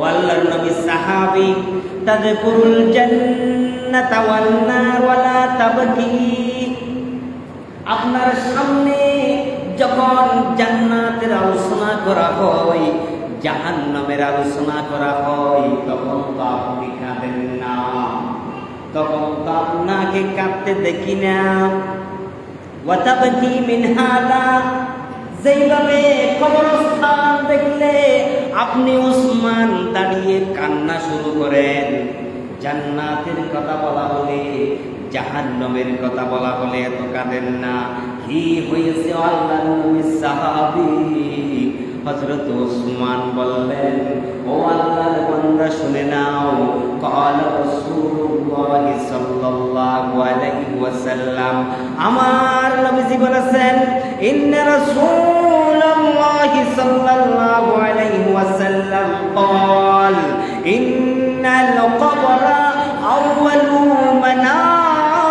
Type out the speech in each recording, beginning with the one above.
ও নবী সাহাবী তাদকুরুল জান্নাতা ওয়ান নার ওয়ালা তাবকি। আপনার সামনে যখন জান্নাতের আলোচনা করা হয়, জাহান্নামের আলোচনা করা হয়, তখন তো আপনি কাঁদেন না। তখন তো আপনাকে কাঁদতে দেখি না। ওয়াতাবকি মিন হাদা যেইভাবে কবরস্থান দেখলে আপনি উসমান দাঁড়িয়ে কান্না শুরু করেন। জান্নাতের কথা বলা হলে, জাহান্নমের কথা বলা হলে এত কাঁদেন না। হি হয়েছে আল্লাহ সাহাবি। হজরত ওসমান বললেন, ও আল্লাহর বান্দা, শুনে নাও। কাল রসুল সাল্লাল্লাহু আলাইহি ওয়াসাল্লাম আমার নবীজি বলেছেন ইন্না রাসূলুল্লাহ সাল্লাল্লাহু আলাইহি ওয়াসাল্লাম قال إن القبر أول منازل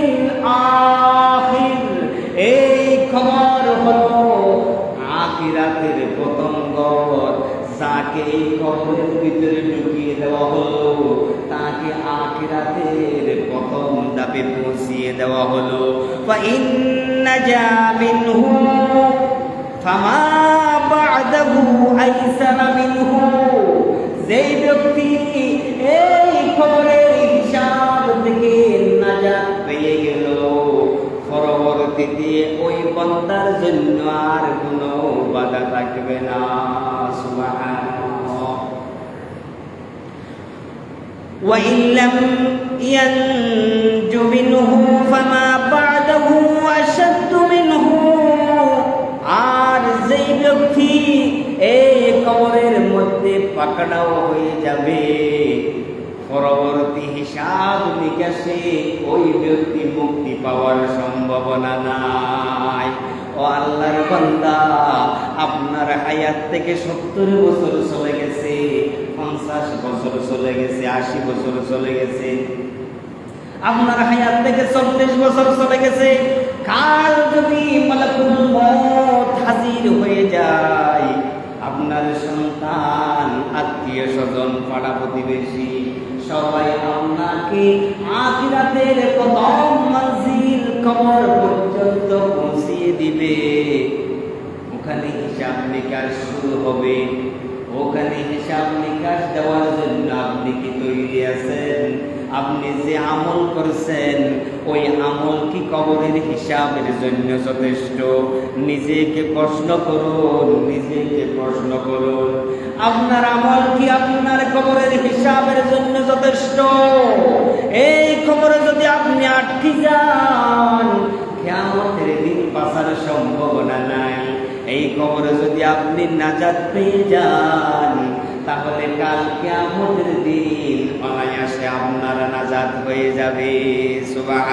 الآخر এই খবর হলো আখিরাতের প্রথম ঘর যাকে এই কবরের ভিতরে আখিরাতের প্রথম দাপে পৌঁছিয়ে দেওয়া হলো। যেই ব্যক্তি এই খবরের হিসাব থেকে নাজাত পেয়ে গেল, পরবর্তীতে ওই বন্দার জন্য আর কোনো বাধা থাকবে না। وإن لم ينج منه فما بعده أشد منه আর যেই ব্যক্তি এই কবরের মধ্যে পাকড়াও হয়ে যাবে পরবর্তী হিসাব নিকাশে ওই ব্যক্তি মুক্তি পাওয়ার সম্ভাবনা নাই ও আল্লাহর বান্দা আপনার হায়াত থেকে সত্তর বছর চলে গেছে পঞ্চাশ বছর চলে গেছে, আশি বছর চলে গেছে। আপনার হায়াত থেকে চল্লিশ বছর চলে গেছে। কাল যদি হাজির হয়ে যায়, আপনার সন্তান, আত্মীয় স্বজন, পাড়া প্রতিবেশী, সবাই আপনাকে আখিরাতের কদম মঞ্জিল কবর পর্যন্ত পৌঁছিয়ে দিবে। ওখানে হিসাব নিকাশ শুরু হবে। ওখানে হিসাব নিকাশ দেওয়ার জন্য আপনি কি তৈরি আছেন? আপনি যে আমল করছেন, ওই আমল কি কবরের হিসাবের জন্য যথেষ্ট? নিজেকে প্রশ্ন করুন, নিজেকে প্রশ্ন করুন। আপনার আমল কি আপনার কবরের হিসাবের জন্য যথেষ্ট? এই খবরে যদি আপনি নাজাত পেয়ে যান, তাহলে কাল কেমন দিন অনায়াসে আপনারা নাজাত হয়ে যাবে। সুবাহ